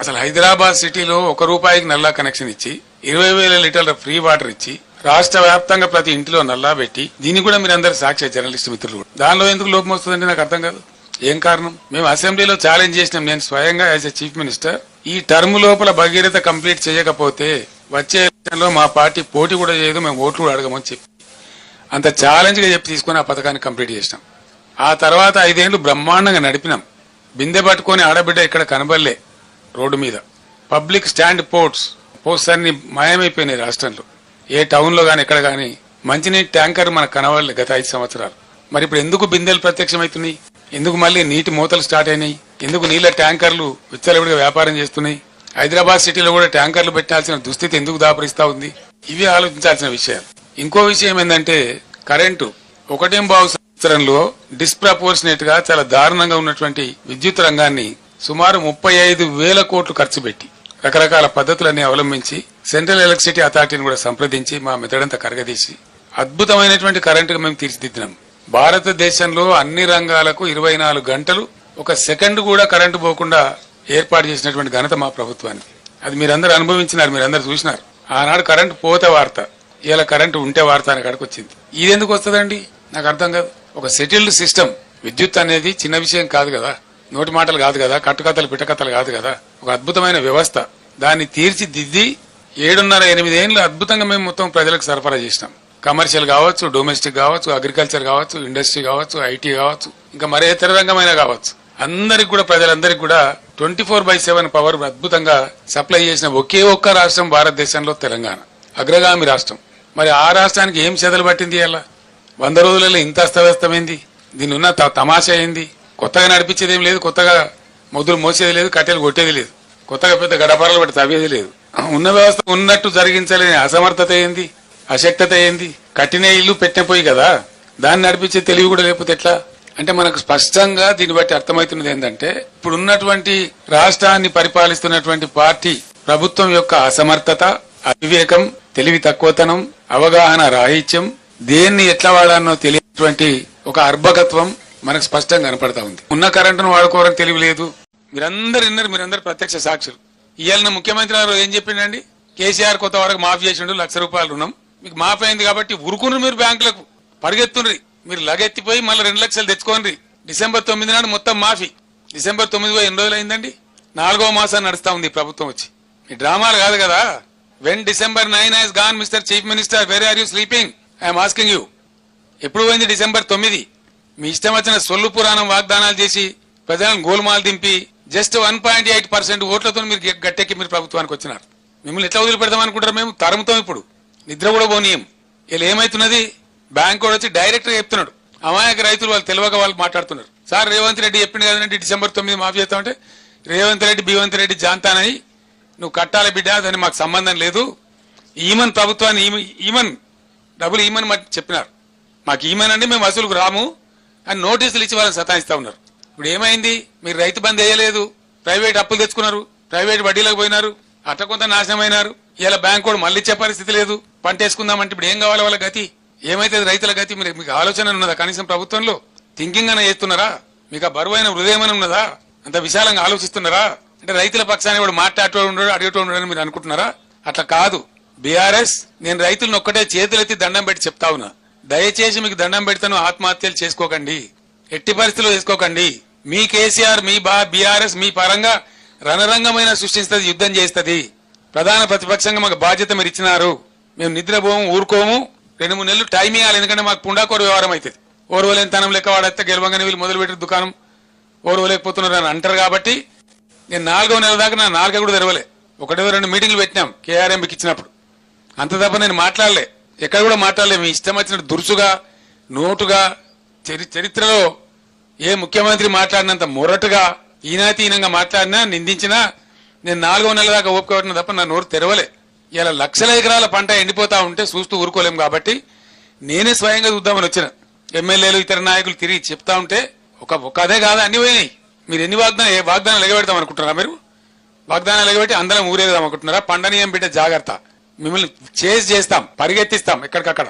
అసలు హైదరాబాద్ సిటీలో ఒక రూపాయికి నల్లా కనెక్షన్ ఇచ్చి ఇరవై వేల లీటర్ల ఫ్రీ వాటర్ ఇచ్చి రాష్ట్ర వ్యాప్తంగా ప్రతి ఇంటిలో నల్లా పెట్టి దీన్ని కూడా మీరు అందరు సాక్షి జర్నలిస్ట్ మిత్రులు దానిలో ఎందుకు లోపం వస్తుందంటే నాకు అర్థం కాదు. ఏం కారణం? మేము అసెంబ్లీలో ఛాలెంజ్ చేసినాం. నేను స్వయంగా యాజ్ ఎ చీఫ్ మినిస్టర్ ఈ టర్మ్ లోపల భగీరథ కంప్లీట్ చేయకపోతే వచ్చే ఎలక్షన్లో మా పార్టీ పోటీ కూడా చేయదు మేము ఓట్లు కూడా అడగమని చెప్పి. అంత ఛాలెంజ్గా చెప్పి తీసుకుని ఆ పథకాన్ని కంప్లీట్ చేసినాం. ఆ తర్వాత ఐదేళ్ళు బ్రహ్మాండంగా నడిపినాం. బిందె పట్టుకొని ఆడబిడ్డ ఇక్కడ కనబడలే. రోడ్డు మీద. పబ్లిక్ స్టాండ్ పోర్ట్స్ పోస్టర్ని అన్ని మాయమైపోయినాయి రాష్ట్రంలో. ఏ టౌన్లో కానీ ఎక్కడ కానీ మంచినీటి ట్యాంకర్ మనకు కనవాలి గత ఐదు సంవత్సరాలు. మరి ఇప్పుడు ఎందుకు బిందెలు ప్రత్యక్షమవుతున్నాయి? ఎందుకు మళ్ళీ నీటి మూతలు స్టార్ట్ అయినాయి? ఎందుకు నీళ్ళ ట్యాంకర్లు విచ్చలవిడిగా వ్యాపారం చేస్తున్నాయి? హైదరాబాద్ సిటీలో కూడా ట్యాంకర్లు పెట్టాల్సిన దుస్థితి ఎందుకు దాపరిస్తా ఉంది? ఇవి ఆలోచించాల్సిన విషయాలు. ఇంకో విషయం ఏంటంటే కరెంటు. ఒకటేం బావు సంవత్సరంలో డిస్ప్రపోర్షనేట్గా చాలా దారుణంగా ఉన్నటువంటి విద్యుత్ రంగాన్ని సుమారు ముప్పై ఐదు వేల కోట్లు ఖర్చు పెట్టి రకరకాల పద్ధతులన్నీ అవలంబించి సెంట్రల్ ఎలక్ట్రిసిటీ అథారిటీని కూడా సంప్రదించి మా మెదడంతా కరగదీసి అద్భుతమైనటువంటి కరెంటు మేము తీర్చిదిద్దినాం. భారతదేశంలో అన్ని రంగాలకు ఇరవై నాలుగు గంటలు ఒక సెకండ్ కూడా కరెంటు పోకుండా ఏర్పాటు చేసినటువంటి ఘనత మా ప్రభుత్వానికి. అది మీరందరూ అనుభవించినారు మీరందరూ చూసినారు. ఆనాడు కరెంటు పోతే వార్త ఇలా కరెంటు ఉంటే వార్త అని కాడికి వచ్చింది. ఇది ఎందుకు వస్తుందండి? నాకు అర్థం కాదు. ఒక సెటిల్డ్ సిస్టమ్ విద్యుత్ అనేది చిన్న విషయం కాదు కదా. నోటి మాటలు కాదు కదా కట్టుకథలు పిట్టకథలు కాదు కదా. ఒక అద్భుతమైన వ్యవస్థ. దాన్ని తీర్చిదిద్ది ఏడున్నర ఎనిమిది ఏళ్ళు అద్భుతంగా మేము మొత్తం ప్రజలకు సరఫరా చేసినాం. కమర్షియల్ కావచ్చు డొమెస్టిక్ కావచ్చు అగ్రికల్చర్ కావచ్చు ఇండస్ట్రీ కావచ్చు ఐటీ కావచ్చు ఇంకా మరే ఇతర రంగమైనా కావచ్చు. అందరికి కూడా ప్రజలందరికీ కూడా twenty four by seven power అద్భుతంగా సప్లై చేసిన ఒకే ఒక్క రాష్ట్రం భారతదేశంలో తెలంగాణ. అగ్రగామి రాష్ట్రం. మరి ఆ రాష్ట్రానికి ఏం చెదలు పట్టింది అలా? వంద రోజులలో ఇంత అస్తవ్యస్తమైంది. దీని ఉన్న త- తమాషా ఏంది? కొత్తగా నడిపించేది ఏం లేదు కొత్తగా మొదలు మోసేది లేదు కట్టెలు కొట్టేది లేదు. కొత్తగా పెద్ద గడపరలు పెట్టి తవ్వేది లేదు. ఉన్న వ్యవస్థ ఉన్నట్టు జరిగించలేని అసమర్థత ఏంది? అశక్తత ఏంది? కట్టిన ఇల్లు పెట్టినపోయి కదా? దాన్ని నడిపించే తెలివి కూడా లేకపోతే ఎట్లా? అంటే మనకు స్పష్టంగా దీన్ని బట్టి అర్థమవుతున్నది ఏంటంటే ఇప్పుడు ఉన్నటువంటి రాష్ట్రాన్ని పరిపాలిస్తున్నటువంటి పార్టీ ప్రభుత్వం యొక్క అసమర్థత అవివేకం తెలివి తక్కువతనం అవగాహన రాహిత్యం దేన్ని ఎట్లా వాడానో తెలియనటువంటి ఒక అర్భకత్వం మనకు స్పష్టంగా కనపడతా ఉంది. ఉన్న కరెంటును వాడుకోవడం తెలియలేదు మీరందరు విన్నారు మీరందరు ప్రత్యక్ష సాక్షులు. ఇవాళ ముఖ్యమంత్రి గారు ఏం చెప్పిండండి? కేసీఆర్ కొత్త వరకు మాఫీ చేసిండు లక్ష రూపాయలు రుణం. మీకు మాఫీ అయింది కాబట్టి ఉరుకును మీరు బ్యాంకులకు. పరిగెత్తుండ్రి. మీరు లగెత్తిపోయి మళ్ళీ రెండు లక్షలు తెచ్చుకోండి డిసెంబర్ తొమ్మిది నాడు మొత్తం మాఫీ. డిసెంబర్ తొమ్మిది పోయి ఎన్ని రోజులు అయిందండి నాలుగో మాసం నడుస్తా ఉంది ప్రభుత్వం వచ్చి. ఈ డ్రామాలు కాదు కదా? When December nine is gone mister chief minister where are you sleeping I'm asking you ఎప్పుడు పోయింది డిసెంబర్ తొమ్మిది? మీ ఇష్టం వచ్చిన సొల్లు పురాణం వాగ్దానాలు చేసి ప్రజలను గోల్మాల్ దింపి just one point eight percent ఓట్లతో మీరు గట్టెక్కి మీరు ప్రభుత్వానికి వచ్చినారు. మిమ్మల్ని ఎట్లా వదిలిపెడదాం అనుకుంటారు మేము? తరుముతాం ఇప్పుడు. నిద్ర కూడా పోనీయం. వీళ్ళు ఏమైతున్నది? బ్యాంక్ కూడా వచ్చి డైరెక్ట్గా చెప్తున్నాడు. అమాయక రైతులు వాళ్ళు తెలియక వాళ్ళు మాట్లాడుతున్నారు. సార్ రేవంత్ రెడ్డి చెప్పింది కదండి డిసెంబర్ తొమ్మిది మాఫీ చేస్తామంటే రేవంత్ రెడ్డి బీవంత్ రెడ్డి జాంతానని నువ్వు కట్టాలి బిడ్డ దాని మాకు సంబంధం లేదు. ఈమన్ ప్రభుత్వాన్ని ఈమన్ డబ్బులు ఈమన్ చెప్పినారు. మాకు ఈమనండి మేము వసూలుకు రాము. అని నోటీసులు ఇచ్చి వాళ్ళని సతాయిస్తూ ఉన్నారు. ఇప్పుడు ఏమైంది? మీరు రైతు బంద్ వేయలేదు. ప్రైవేట్ అప్పులు తెచ్చుకున్నారు. ప్రైవేట్ వడ్డీలకు పోయినారు. అట్ట కొంత నాశనమైనారు. ఇలా బ్యాంక్ కూడా మళ్ళీ ఇచ్చే పరిస్థితి లేదు. పంట వేసుకుందామంటే ఇప్పుడు ఏం కావాలి వాళ్ళ గతి? ఏమైతే రైతుల గతి? మీరు మీకు ఆలోచన ఉన్నదా కనీసం ప్రభుత్వంలో? థింకింగ్ అన్న చేస్తున్నారా? మీకు ఆ బరువైన హృదయం అని ఉన్నదా? అంత విశాలంగా ఆలోచిస్తున్నారా? అంటే రైతుల పక్షాన్ని కూడా మాట్లాడేటోడు ఉండడు అడిగటం ఉండడు మీరు అనుకుంటున్నారా? అట్లా కాదు. బీఆర్ఎస్ నేను రైతులను ఒక్కటే చేతులెత్తి దండం పెట్టి చెప్తా ఉన్నా. దయచేసి మీకు దండం పెడతాను ఆత్మహత్యలు చేసుకోకండి. ఎట్టి పరిస్థితుల్లో చేసుకోకండి. మీ కేసీఆర్ మీ బా బీఆర్ఎస్ మీ పరంగా రణరంగమైన సృష్టిస్తుంది యుద్ధం చేస్తుంది. ప్రధాన ప్రతిపక్షంగా మాకు బాధ్యత మీరు ఇచ్చినారు. మేము నిద్రపోము ఊరుకోము. రెండు మూడు నెలలు టైం ఇవ్వాలి ఎందుకంటే మాకు పుండాకోరు వ్యవహారం అవుతుంది. ఓర్వలేని తనం లెక్క వాడైతే గెలవంగానే వీళ్ళు మొదలుపెట్టిన దుకాణం. ఓర్వలేకపోతున్నారు అని అంటారు కాబట్టి నేను నాలుగో నెల దాకా నా నాలుగో కూడా తెరవలే. ఒకటో రెండు మీటింగ్లు పెట్టినాం కేఆర్ఎంకి ఇచ్చినప్పుడు. అంత తప్ప నేను మాట్లాడలే. ఎక్కడ కూడా మాట్లాడలేము. ఇష్టం వచ్చినట్టు దురుసుగా నోటుగా చరి చరిత్రలో ఏ ముఖ్యమంత్రి మాట్లాడినంత మొరటుగా ఈనాతీనంగా మాట్లాడినా నిందించినా నేను నాలుగో నెలల దాకా ఓపిక తప్ప నా నోరు తెరవలే. ఇలా లక్షల ఎకరాల పంట ఎండిపోతా ఉంటే చూస్తూ ఊరుకోలేము కాబట్టి నేనే స్వయంగా చూద్దామని వచ్చిన. ఎమ్మెల్యేలు ఇతర నాయకులు తిరిగి చెప్తా ఉంటే ఒక ఒక అదే కాదు అన్ని పోయినాయి. మీరు ఎన్ని వాగ్దానం ఏ వాగ్దానాలు ఎగబెడతాం అనుకుంటున్నారా మీరు? వాగ్దానాలు ఎగబెట్టి అందరం ఊరేదాం అనుకుంటున్నారా? పండనీయం బిడ్డ జాగ్రత్త. మిమ్మల్ని చేసి చేస్తాం పరిగెత్తిస్తాం ఎక్కడికక్కడ.